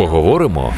Поговоримо.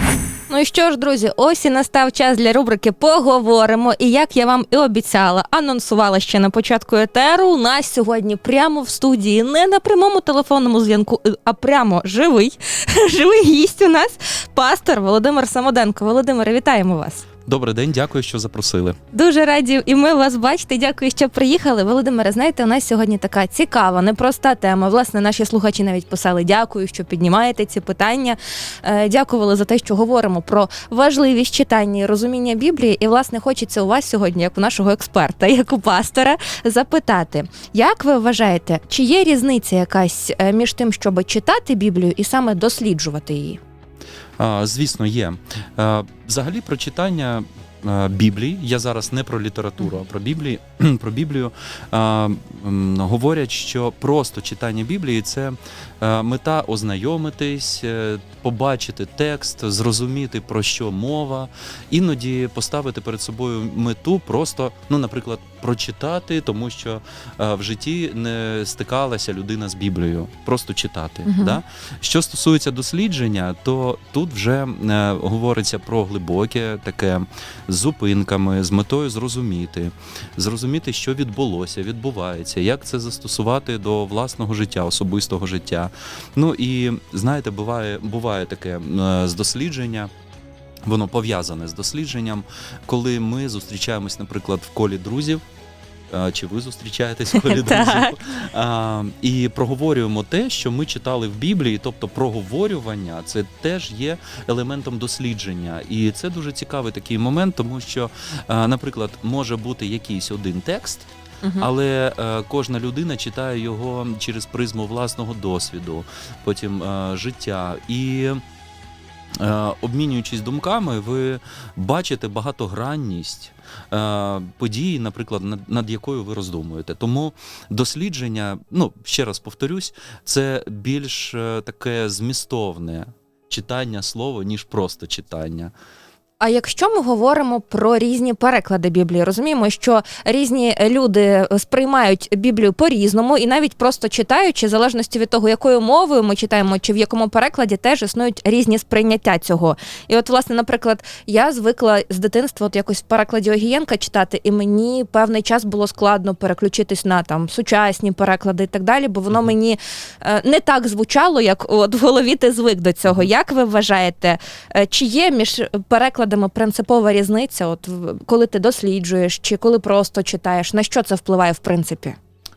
Ну і що ж, друзі, ось і настав час для рубрики Поговоримо. І як я вам і обіцяла, анонсувала ще на початку етеру. У нас сьогодні прямо в студії, не на прямому телефонному зв'язку, а прямо живий. Живий гість у нас пастор Володимир Самоденко. Володимире, вітаємо вас. Добрий день, дякую, що запросили. Дуже раді, і ми вас бачити. Дякую, що приїхали. Володимире, знаєте, у нас сьогодні така цікава, непроста тема. Власне, наші слухачі навіть писали дякую, що піднімаєте ці питання. Е, Дякували за те, що говоримо про важливість читання і розуміння Біблії. І, власне, хочеться у вас сьогодні, як у нашого експерта, як у пастора, запитати, як ви вважаєте, чи є різниця якась е, між тим, щоб читати Біблію і саме досліджувати її? Звісно, є. Взагалі про читання. Біблії, я зараз не про літературу, а про Біблії, про Біблію. Говорять, що просто читання Біблії це мета ознайомитись, е, побачити текст, зрозуміти про що мова, іноді поставити перед собою мету просто, ну, наприклад, прочитати, тому що е, в житті не стикалася людина з Біблією, просто читати. Мгм. Да? Що стосується дослідження, то тут вже е, говориться про глибоке таке з зупинками, з метою зрозуміти, зрозуміти, що відбулося, відбувається, як це застосувати до власного життя, особистого життя. Ну і знаєте, буває, буває таке е, з дослідження. Воно пов'язане з дослідженням, коли ми зустрічаємось, наприклад, в колі друзів. Чи ви зустрічаєтесь в колі друзів? А, і проговорюємо те, що ми читали в Біблії, тобто проговорювання, це теж є елементом дослідження. І це дуже цікавий такий момент, тому що, наприклад, може бути якийсь один текст, Але е, кожна людина читає його через призму власного досвіду, потім е, життя. І е, обмінюючись думками, ви бачите багатогранність е, події, наприклад, над, над якою ви роздумуєте. Тому дослідження, ну ще раз повторюсь, це більш е, таке змістовне читання слова, ніж просто читання. А якщо ми говоримо про різні переклади Біблії, розуміємо, що різні люди сприймають Біблію по-різному, і навіть просто читаючи, в залежності від того, якою мовою ми читаємо, чи в якому перекладі теж існують різні сприйняття цього. І от, власне, наприклад, я звикла з дитинства от якось в перекладі Огієнка читати, і мені певний час було складно переключитись на там сучасні переклади і так далі, бо воно мені е, не так звучало, як от в голові ти звик до цього. Як ви вважаєте, Е, Чи є між перекладами принципова різниця, от коли ти досліджуєш, чи коли просто читаєш? На що це впливає в принципі?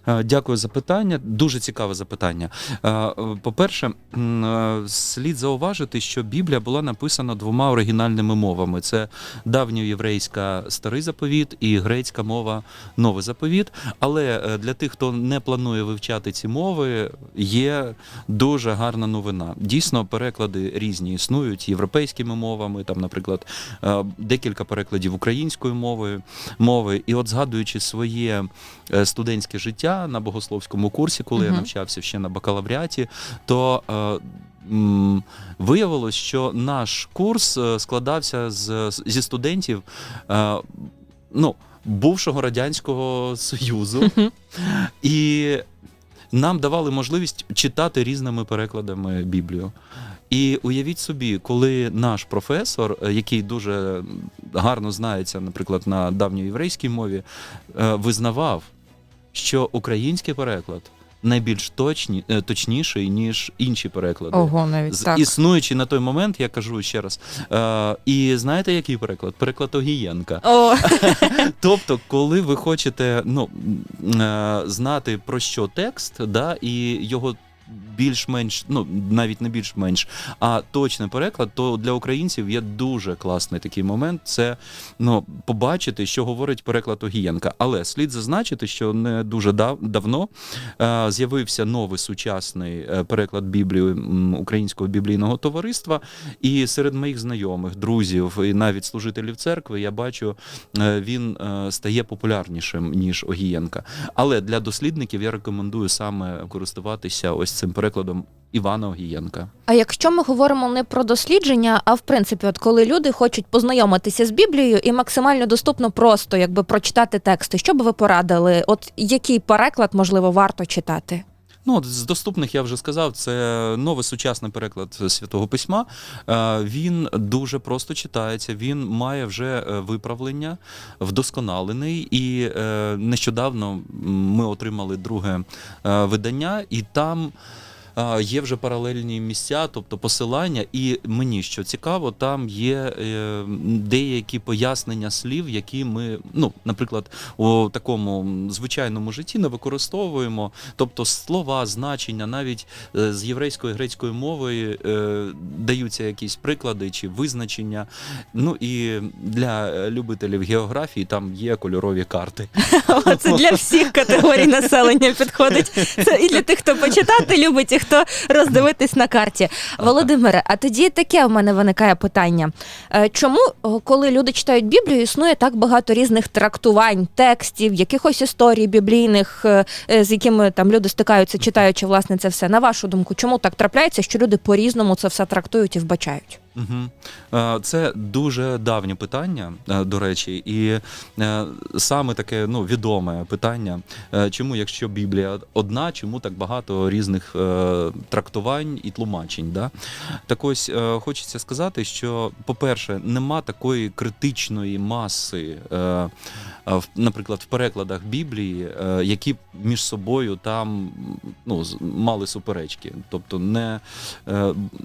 Е, Дякую за питання. Дуже цікаве запитання. Е, По-перше, е, слід зауважити, що Біблія була написана двома оригінальними мовами: це давньоєврейська старий заповіт і грецька мова новий заповіт. Але для тих, хто не планує вивчати ці мови, є дуже гарна новина. Дійсно, переклади різні існують європейськими мовами, там, наприклад, декілька перекладів українською мовою мови. І от згадуючи своє студентське життя на богословському курсі, коли я навчався ще на бакалавріаті, то е, м, виявилось, що наш курс е, складався з, зі студентів. Е, ну, Бувшого радянського союзу, і нам давали можливість читати різними перекладами Біблію. І уявіть собі, коли наш професор, е, який дуже гарно знається, наприклад, на давньоєврейській мові, е, визнавав, що український переклад найбільш точні, е, точніший, ніж інші переклади. Ого, навіть З- Існуючи на той момент, я кажу ще раз. Е, і знаєте, який переклад? Переклад Огієнка. О, Тобто, коли ви хочете ну, е, знати про що текст, да, і його більш-менш, ну навіть не більш-менш, а точний переклад, то для українців є дуже класний такий момент. Це ну, побачити, що говорить переклад Огієнка. Але слід зазначити, що не дуже дав, давно е, з'явився новий сучасний е, переклад Біблії Українського біблійного товариства. І серед моїх знайомих, друзів і навіть служителів церкви я бачу, е, він е, стає популярнішим ніж Огієнка. Але для дослідників я рекомендую саме користуватися ось цим перекладом Івана Огієнка. а якщо ми говоримо не про дослідження, а в принципі, от коли люди хочуть познайомитися з Біблією і максимально доступно просто якби прочитати тексти, що би ви порадили? От який переклад можливо варто читати? Ну, от з доступних я вже сказав, це новий сучасний переклад Святого Письма. Е, Він дуже просто читається, він має вже е, виправлення, вдосконалений. І е, нещодавно ми отримали друге видання, і там. Є вже паралельні місця, тобто посилання, і мені що цікаво, там є е, деякі пояснення слів, які ми, ну, наприклад, у такому звичайному житті не використовуємо. Тобто слова, значення, навіть е, з єврейської грецької мови е, даються якісь приклади чи визначення. Ну і для любителів географії там є кольорові карти. Це для всіх категорій населення підходить. Це і для тих, хто почитати любить, і хто роздивитись на карті. Володимире, а тоді таке в мене виникає питання: Е, чому, коли люди читають Біблію, існує так багато різних трактувань, текстів, якихось історій біблійних, е, е, з якими там люди стикаються, читаючи власне це все? На вашу думку, чому так трапляється, що люди по-різному це все трактують і вбачають? Угу. Це дуже давнє питання, е, до речі, і е, саме таке ну, відоме питання. Чому, якщо Біблія одна, чому так багато різних трактувань і тлумачень? Да? Так ось хочеться сказати, що, по-перше, нема такої критичної маси. Наприклад, в перекладах Біблії, які між собою там ну, мали суперечки. Тобто не,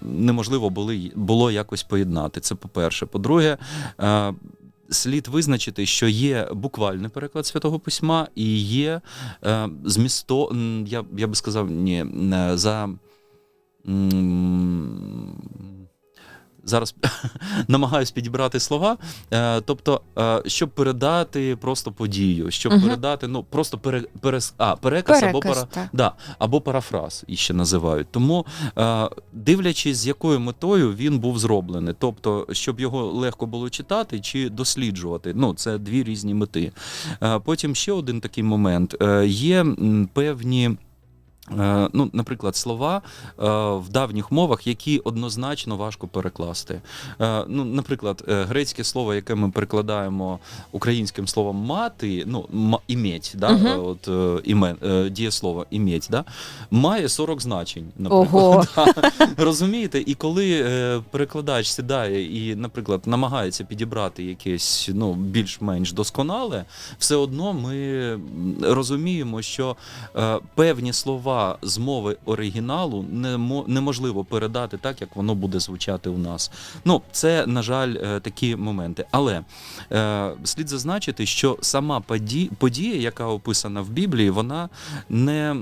неможливо були, було якось поєднати. Це по-перше. По-друге, е, слід визначити, що є буквальний переклад Святого Письма і є е, змісто, я, я би сказав, ні, е, за. Зараз намагаюсь підібрати слова. Е, тобто, е, щоб передати просто подію, щоб Мгм. передати, ну просто пере, перес, а, переказ, або пара, так. Да, або парафраз іще називають. Тому, е, дивлячись, з якою метою він був зроблений, тобто, щоб його легко було читати чи досліджувати. Ну, це дві різні мети. Потім ще один такий момент: є певні. Е, Ну, наприклад, слова е, в давніх мовах, які однозначно важко перекласти. Е, Ну, наприклад, грецьке слово, яке ми перекладаємо українським словом мати, ну іметь, да, е, от імен, дієслово іметь, да, має 40 значень. Наприклад. Ого. Да. Розумієте, і коли перекладач сідає і, наприклад, намагається підібрати якесь ну, більш-менш досконале, все одно ми розуміємо, що певні слова з мови оригіналу неможливо передати так, як воно буде звучати у нас. Ну, це, на жаль, е, такі моменти. Але е, слід зазначити, що сама подія, яка описана в Біблії, вона не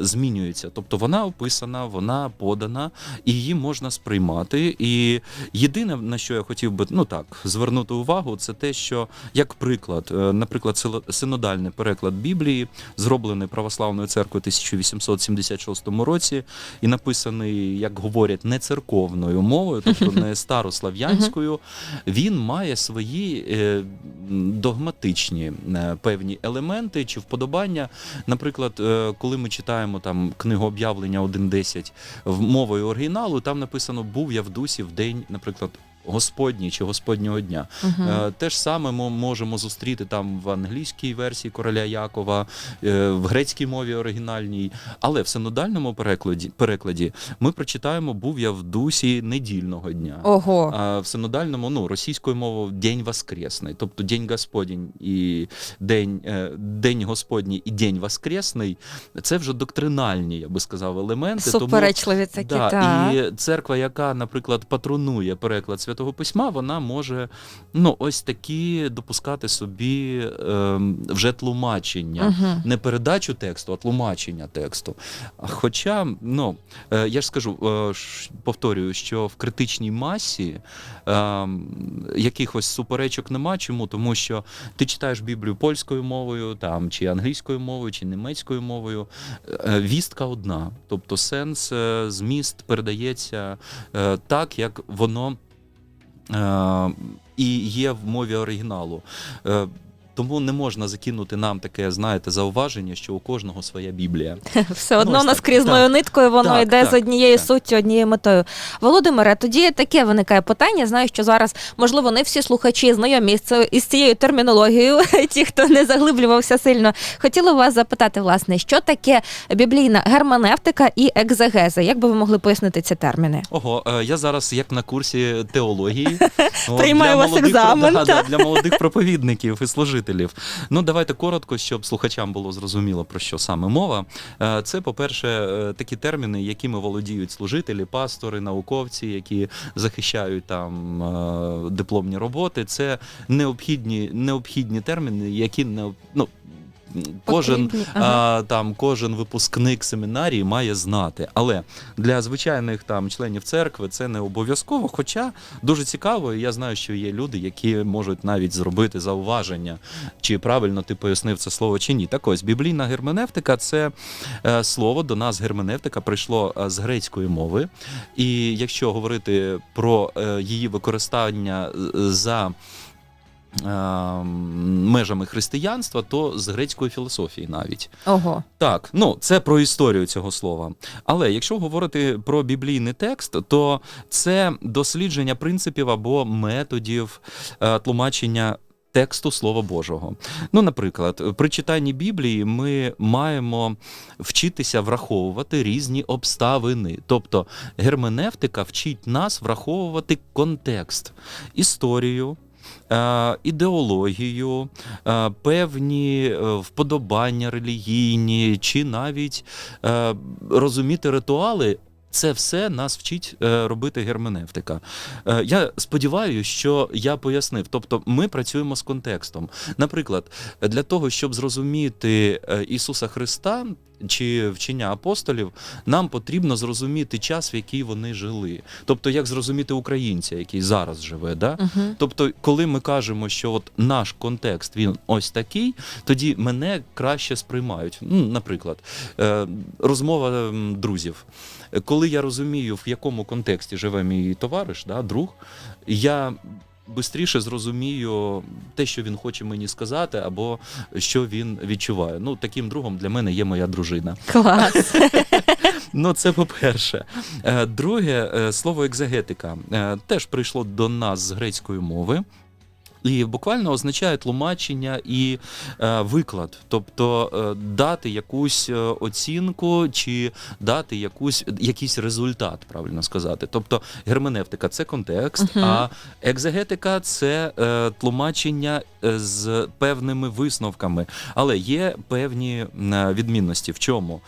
змінюється. Тобто вона описана, вона подана, і її можна сприймати. І єдине, на що я хотів би ну так звернути увагу, це те, що як приклад, е, наприклад, синодальний переклад Біблії, зроблений православною церквою у 1876 році, і написаний, як говорять, не церковною мовою, тобто не старослав'янською, він має свої е, догматичні е, певні елементи чи вподобання. Наприклад, е, коли ми читаємо там книгу об'явлення 1.10 в мовою оригіналу, там написано Був я в дусі в день, наприклад. Господній чи Господнього дня. Мгм. Е, Те ж саме ми можемо зустріти там в англійській версії короля Якова, е, в грецькій мові оригінальній, але в синодальному перекладі, перекладі ми прочитаємо Був я в дусі недільного дня. Ого. А в синодальному, ну, російською мовою День Воскресний, тобто День Господень і День, е, День Господній і День Воскресний це вже доктринальні, я би сказав, елементи. Суперечливі такі, да, так. І церква, яка, наприклад, патронує переклад Святого Письма, вона може ну, ось такі допускати собі ем, вже тлумачення. Мгм. Не передачу тексту, а тлумачення тексту. Хоча, ну е, я ж скажу, е, повторюю, що в критичній масі е, якихось суперечок нема. Чому? Тому що ти читаєш Біблію польською мовою, там чи англійською мовою, чи німецькою мовою. е, Вістка одна, тобто сенс, е, зміст передається е, так, як воно. Е, І є в мові оригіналу. Тому не можна закинути нам таке, знаєте, зауваження, що у кожного своя Біблія. Все одно ось наскрізною ниткою воно Так, йде так, з однією так. суттю, однією метою. Володимире, тоді таке виникає питання. Знаю, що зараз, можливо, не всі слухачі знайомі з цією- із цією термінологією, ті, хто не заглиблювався сильно. Хотіла вас запитати, власне, що таке біблійна герменевтика і екзегеза? Як би ви могли пояснити ці терміни? Ого, е, я зараз як на курсі теології. Приймаю вас молодих- екзамен, та. для молодих проповідників і служителів. Ну, давайте коротко, щоб слухачам було зрозуміло, про що саме мова. Е, Це, по-перше, е, такі терміни, якими володіють служителі, пастори, науковці, які захищають там е, дипломні роботи. Це необхідні, необхідні терміни, які не ну, кожен ага. а, там кожен випускник семінарії має знати. Але для звичайних там членів церкви це не обов'язково. Хоча дуже цікаво, і я знаю, що є люди, які можуть навіть зробити зауваження, чи правильно ти пояснив це слово чи ні. Так ось біблійна герменевтика це е, слово до нас герменевтика прийшло е, з грецької мови. І якщо говорити про е, її використання за межами християнства, то з грецької філософії навіть. Ого. Так, ну це про історію цього слова. Але якщо говорити про біблійний текст, то це дослідження принципів або методів е, тлумачення. Тексту Слова Божого. Ну, наприклад, при читанні Біблії ми маємо вчитися враховувати різні обставини. Тобто герменевтика вчить нас враховувати контекст, історію, е, ідеологію, е, певні е, вподобання релігійні, чи навіть е, розуміти ритуали. Це все нас вчить е, робити герменевтика. Е, я сподіваюся, що я пояснив. Тобто, ми працюємо з контекстом. Наприклад, для того, щоб зрозуміти е, Ісуса Христа чи вчення апостолів, нам потрібно зрозуміти час, в який вони жили. Тобто, як зрозуміти українця, який зараз живе. Да? Угу. Тобто, коли ми кажемо, що от наш контекст він ось такий, тоді мене краще сприймають. Ну, наприклад, е, розмова друзів. Коли я розумію, в якому контексті живе мій товариш, да, друг, я. Бистріше зрозумію те, що він хоче мені сказати, або що він відчуває. Ну, таким другом для мене є моя дружина. Клас. Ну, це по-перше. Е, Друге, е, слово екзегетика е, теж прийшло до нас з грецької мови. І буквально означає тлумачення і е, виклад, тобто е, дати якусь е, оцінку чи дати якусь, якийсь результат, правильно сказати. Тобто герменевтика це контекст, Мгм. а екзегетика це е, тлумачення е, з певними висновками. Але є певні відмінності. В чому?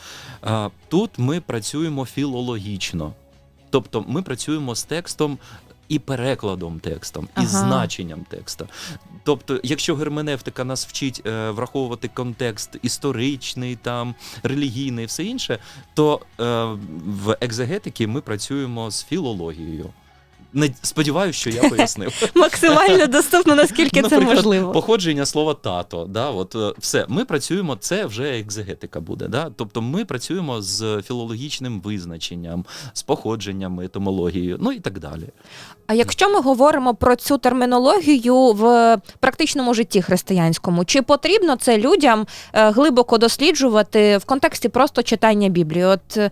Е, Тут ми працюємо філологічно. Тобто ми працюємо з текстом і перекладом текстом, і Ага. значенням текста. Тобто, якщо герменевтика нас вчить е, враховувати контекст історичний, там релігійний і все інше, то е, в екзегетиці ми працюємо з філологією. Сподіваюся, що я пояснив. Максимально доступно, наскільки це Наприклад, можливо. Походження слова тато. Да, от е, все. Ми працюємо, це вже екзегетика буде. Да? Тобто ми працюємо з філологічним визначенням, з походженням, етимологією, ну і так далі. А якщо ми говоримо про цю термінологію в практичному житті християнському, чи потрібно це людям е, глибоко досліджувати в контексті просто читання Біблії? От е,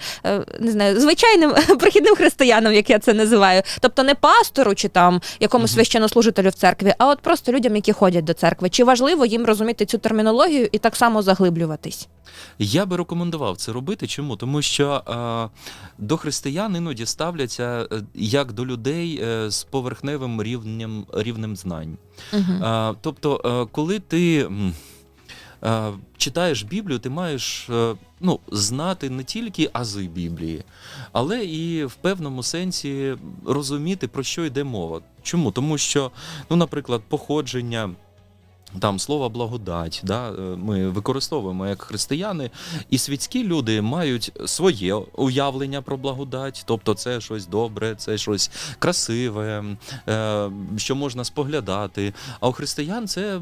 не знаю, звичайним прихідним християнам, як я це називаю, тобто не пастору чи там якомусь священнослужителю в церкві, а от просто людям, які ходять до церкви. Чи важливо їм розуміти цю термінологію і так само заглиблюватись? Я би рекомендував це робити. Чому? Тому що е, до християн іноді ставляться е, як до людей е, з поверхневим рівнем, рівнем знань. Угу. Е, тобто, е, коли ти читаєш Біблію, ти маєш е, ну, знати не тільки ази Біблії, але і в певному сенсі розуміти, про що йде мова. Чому? Тому що, ну, наприклад, походження. Там слова благодать, да, е, ми використовуємо як християни, і світські люди мають своє уявлення про благодать, тобто це щось добре, це щось красиве, е, що можна споглядати. А у християн це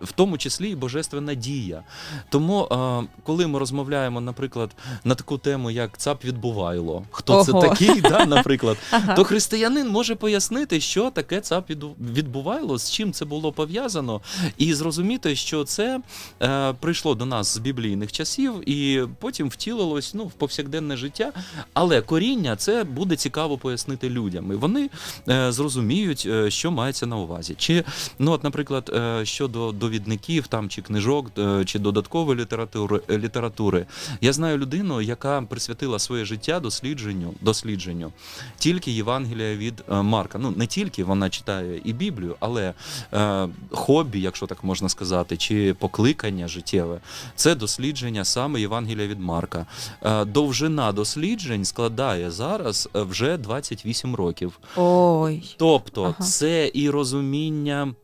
в тому числі і божественна дія. Тому, е, коли ми розмовляємо, наприклад, на таку тему, як цап відбувайло, хто Ого. це такий, да, наприклад, Ага. то християнин може пояснити, що таке цап відбувайло, з чим це було пов'язано. І зрозуміти, що це е, прийшло до нас з біблійних часів, і потім втілилось ну, в повсякденне життя. Але коріння це буде цікаво пояснити людям. І вони е, зрозуміють, е, що мається на увазі. Чи, ну, от, наприклад, е, щодо довідників там чи книжок, е, чи додаткової літератури, е, літератури, я знаю людину, яка присвятила своє життя дослідженню, дослідженню тільки Євангелія від е, Марка. Ну не тільки вона читає і Біблію, але е, хобі, якщо так можна сказати, чи покликання життєве, це дослідження саме Євангелія від Марка. Е, довжина досліджень складає зараз е, вже 28 років. Ой. Тобто, Ага. це і розуміння.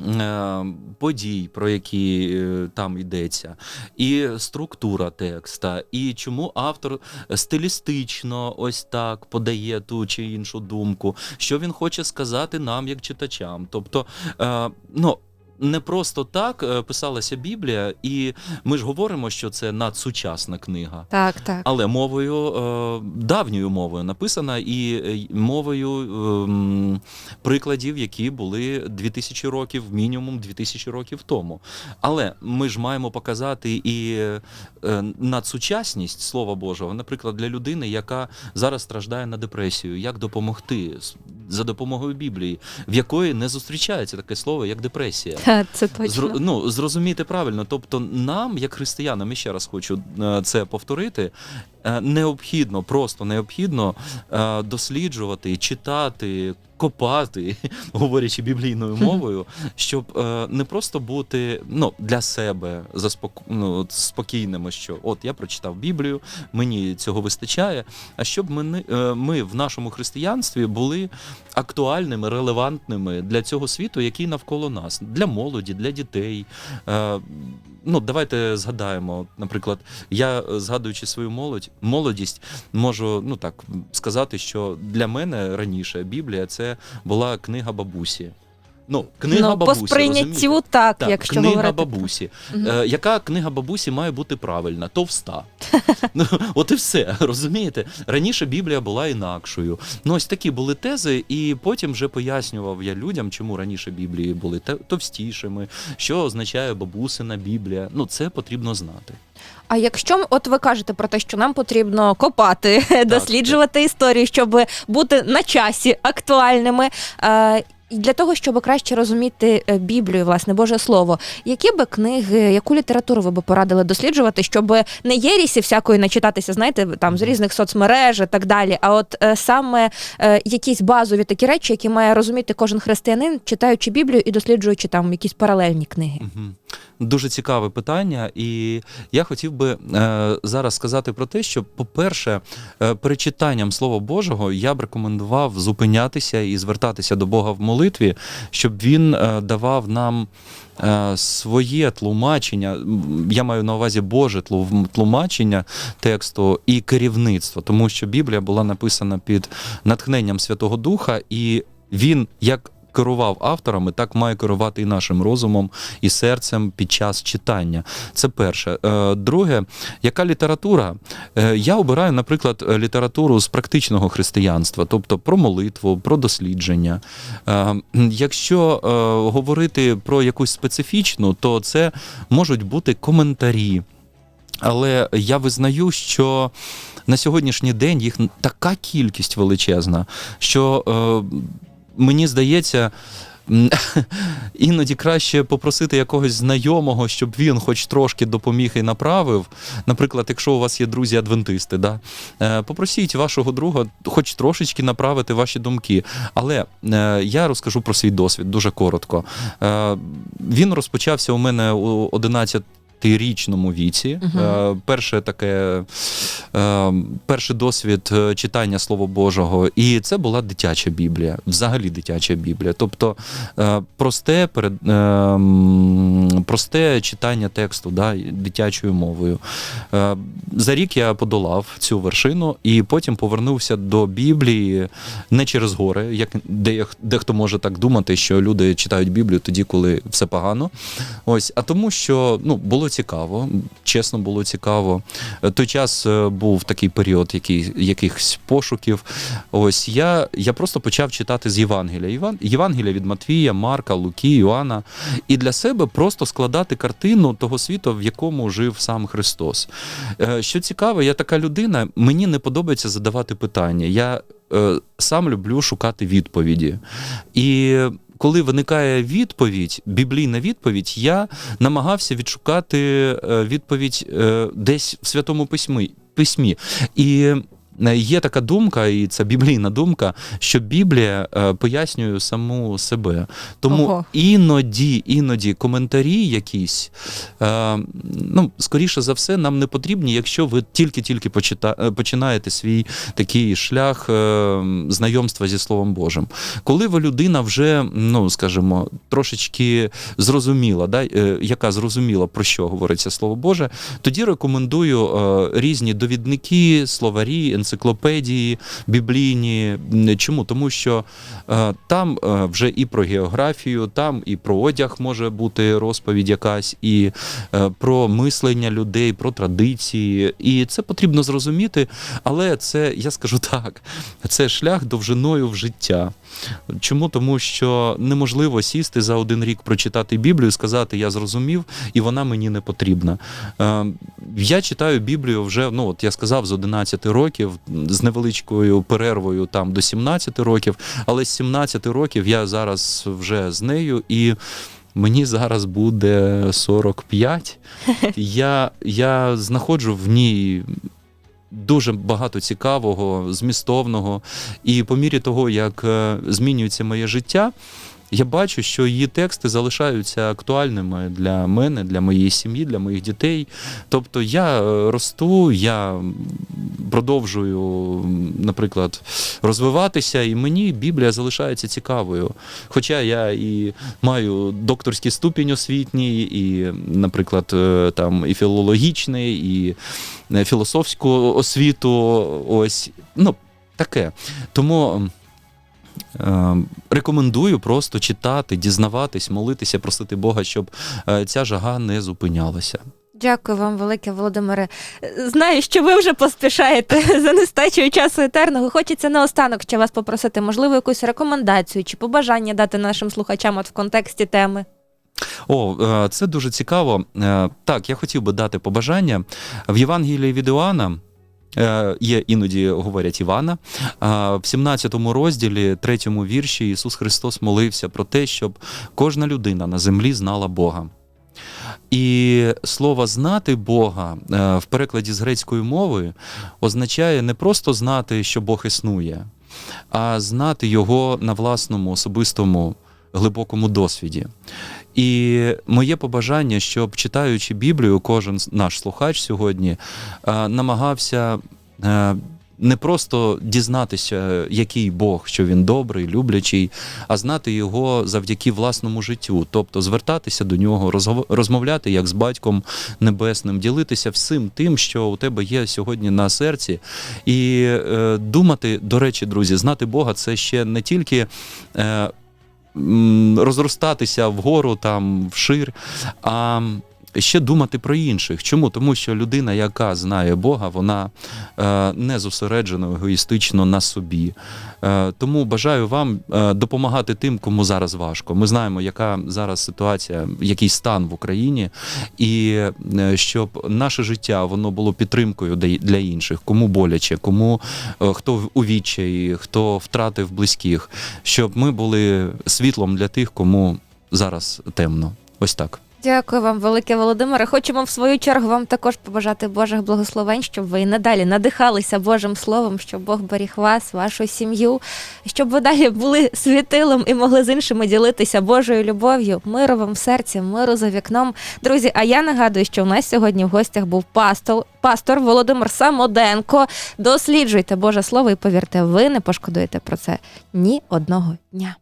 е, Подій, про які там йдеться, і структура текста, і чому автор стилістично ось так подає ту чи іншу думку, що він хоче сказати нам, як читачам. Тобто, ну. Не просто так е, писалася Біблія, і ми ж говоримо, що це надсучасна книга. Так, так. Але мовою е, давньою мовою написана і е, мовою ем, прикладів, які були 2000 років, мінімум 2000 років тому. Але ми ж маємо показати і надсучасність Слова Божого, наприклад, для людини, яка зараз страждає на депресію, як допомогти за допомогою Біблії, в якої не зустрічається таке слово, як депресія. Це точно. Зр, ну, зрозуміти правильно. Тобто, нам, як християнам, ще раз хочу е, це повторити, необхідно, просто необхідно е, досліджувати, читати, копати, говорячи біблійною мовою, щоб е, не просто бути ну, для себе заспоко... ну, спокійними, що от я прочитав Біблію, мені цього вистачає. А щоб ми, е, ми в нашому християнстві були актуальними, релевантними для цього світу, який навколо нас, для молоді, для дітей. Е, ну, давайте згадаємо, наприклад, я е, згадуючи свою молодь, молодість, можу ну так сказати, що для мене раніше Біблія це була книга бабусі. Ну, книга ну, бабусі. по сприйняттю розумієте? так, Так, якщо книга говорити. бабусі. Е, яка книга бабусі має бути правильна? Товста. ну, от і все, розумієте? Раніше Біблія була інакшою. Ну, ось такі були тези, і потім вже пояснював я людям, чому раніше Біблії були товстішими, що означає бабусина Біблія. Ну, це потрібно знати. А якщо от ви кажете про те, що нам потрібно копати, досліджувати історію, щоб бути на часі актуальними. Е, і для того, щоб краще розуміти е, Біблію, власне, Боже Слово, які би книги, яку літературу ви би порадили досліджувати, щоб не єрісі всякої начитатися, знаєте, там з різних соцмереж і так далі, а от е, саме е, якісь базові такі речі, які має розуміти кожен християнин, читаючи Біблію і досліджуючи там якісь паралельні книги. Мгм. Дуже цікаве питання, і я хотів би е, зараз сказати про те, що, по-перше, е, перед читанням Слова Божого я б рекомендував зупинятися і звертатися до Бога в молитві, щоб він е, давав нам. е, Своє тлумачення, я маю на увазі Боже тлу- тлумачення тексту і керівництво, тому що Біблія була написана під натхненням Святого Духа, і він як керував авторами, так має керувати і нашим розумом, і серцем під час читання. Це перше. Е, Друге, яка література? Е, Я обираю, наприклад, е, літературу з практичного християнства, тобто про молитву, про дослідження. Якщо говорити про якусь специфічну, то це можуть бути коментарі. Але я визнаю, що на сьогоднішній день їх така кількість величезна, що мені здається. Іноді краще попросити якогось знайомого, щоб він хоч трошки допоміг і направив. Наприклад, якщо у вас є друзі-адвентисти, да? е, попросіть вашого друга хоч трошечки направити ваші думки. Але е, я розкажу про свій досвід дуже коротко. Е, він розпочався у мене у 11 річному віці. Мгм. Е, перше таке, е, перший досвід е, читання Слова Божого, і це була дитяча Біблія, взагалі дитяча Біблія. Тобто е, просте, перед, е, просте читання тексту да, дитячою мовою. Е, за рік я подолав цю вершину і потім повернувся до Біблії не через гори, як дехто може так думати, що люди читають Біблію тоді, коли все погано. Ось, а тому, що ну, було цікаво, чесно було цікаво. Е, Той час е, був такий період який, якихось пошуків. Ось я, я просто почав читати з Євангелія. Єван, Євангелія від Матвія, Марка, Луки, Іоанна. І для себе просто складати картину того світу, в якому жив сам Христос. Е, Що цікаво, я така людина, мені не подобається задавати питання. Я сам люблю шукати відповіді. І коли виникає відповідь, біблійна відповідь, я намагався відшукати е, відповідь е, десь в Святому Письмі. письмі. І є така думка, і це біблійна думка, що Біблія е, пояснює саму себе. Тому Ого. іноді, іноді коментарі якісь, е, ну, скоріше за все, нам не потрібні, якщо ви тільки-тільки е, починаєте свій такий шлях е, знайомства зі Словом Божим. Коли ви людина вже, ну скажімо, трошечки зрозуміла, да, е, яка зрозуміла, про що говориться Слово Боже, тоді рекомендую е, різні довідники, словарі, енциклопедії, біблійні. Чому? Тому що е, там е, вже і про географію, там і про одяг може бути розповідь якась, і е, про мислення людей, про традиції. І це потрібно зрозуміти, але це, я скажу так, це шлях довжиною в життя. Чому? Тому що неможливо сісти за один рік, прочитати Біблію, і сказати Я зрозумів, і вона мені не потрібна. Е, Я читаю Біблію вже, ну от я сказав, з 11 років, з невеличкою перервою там до 17 років, але з 17 років я зараз вже з нею і. Мені зараз буде 45. Я, я знаходжу в ній дуже багато цікавого, змістовного. І по мірі того, як е, змінюється моє життя, я бачу, що її тексти залишаються актуальними для мене, для моєї сім'ї, для моїх дітей. Тобто я е, росту, я продовжую, наприклад, розвиватися, і мені Біблія залишається цікавою. Хоча я і маю докторський ступінь освітній, і, наприклад, е, там і філологічний, і е, філософську освіту. Ось ну таке. Тому. Е, Рекомендую просто читати, дізнаватись, молитися, просити Бога, щоб е, ця жага не зупинялася. Дякую вам, велике Володимире. Знаю, що ви вже поспішаєте за нестачею часу етерного. Хочеться наостанок ще вас попросити, можливо, якусь рекомендацію чи побажання дати нашим слухачам от в контексті теми. О, е, це дуже цікаво. Так, я хотів би дати побажання. В Євангелії від Іоанна є іноді говорять Івана. В 17 розділі, 3 вірші, Ісус Христос молився про те, щоб кожна людина на землі знала Бога. І слово знати Бога е, в перекладі з грецької мови означає не просто знати, що Бог існує, а знати його на власному особистому глибокому досвіді. І моє побажання, щоб читаючи Біблію, кожен наш слухач сьогодні е, намагався е, не просто дізнатися, який Бог, що він добрий, люблячий, а знати його завдяки власному життю, тобто звертатися до нього, розмовляти як з батьком небесним, ділитися всім тим, що у тебе є сьогодні на серці, і е, думати, до речі, друзі, знати Бога це ще не тільки. Розростатися вгору, там, вшир, а ще думати про інших. Чому? Тому що людина, яка знає Бога, вона е, не зосереджена егоїстично на собі. Е, тому бажаю вам е, допомагати тим, кому зараз важко. Ми знаємо, яка зараз ситуація, який стан в Україні, і щоб наше життя воно було підтримкою для- інших, кому боляче, кому хто у відчаї, хто втратив близьких, щоб ми були світлом для тих, кому зараз темно. Ось так. Дякую вам, велике Володимире. Хочемо в свою чергу вам також побажати Божих благословень, щоб ви і надалі надихалися Божим Словом, щоб Бог беріг вас, вашу сім'ю, щоб ви далі були світилом і могли з іншими ділитися Божою любов'ю, миру вам в серці, миру за вікном. Друзі, а я нагадую, що у нас сьогодні в гостях був пастор, пастор Володимир Самоденко. Досліджуйте Боже Слово і повірте, ви не пошкодуєте про це ні одного дня.